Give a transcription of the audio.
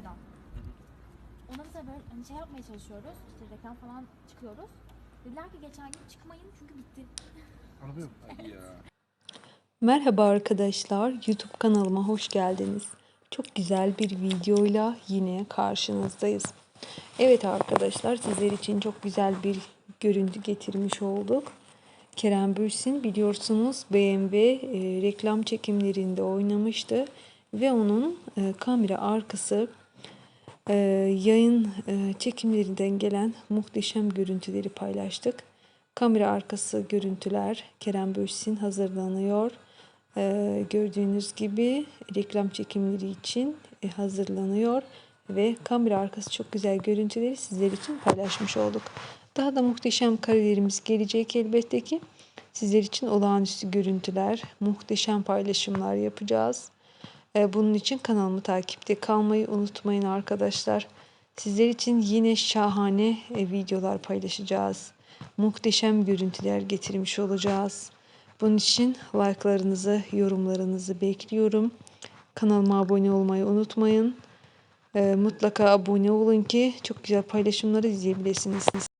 sedan. Ona mesela böyle hani şey yapmaya çalışıyoruz. İşte reklam falan çıkıyoruz. Dediler ki geçen gün çıkmayın çünkü bitti. Ya. Merhaba arkadaşlar, YouTube kanalıma hoş geldiniz. Çok güzel bir videoyla yine karşınızdayız. Evet arkadaşlar, sizler için çok güzel bir görüntü getirmiş olduk. Kerem Bürsin biliyorsunuz BMW e, reklam çekimlerinde oynamıştı ve onun e, kamera arkası e, yayın e, çekimlerinden gelen muhteşem görüntüleri paylaştık. Kamera arkası görüntüler Kerem Bürsin hazırlanıyor. E, gördüğünüz gibi reklam çekimleri için e, hazırlanıyor ve kamera arkası çok güzel görüntüleri sizler için paylaşmış olduk. Daha da muhteşem karelerimiz gelecek elbette ki. Sizler için olağanüstü görüntüler, muhteşem paylaşımlar yapacağız. E, Bunun için kanalımı takipte kalmayı unutmayın arkadaşlar. Sizler için yine şahane e, videolar paylaşacağız. Muhteşem görüntüler getirmiş olacağız. Bunun için like'larınızı, yorumlarınızı bekliyorum. Kanalıma abone olmayı unutmayın. E, Mutlaka abone olun ki çok güzel paylaşımları izleyebilirsiniz.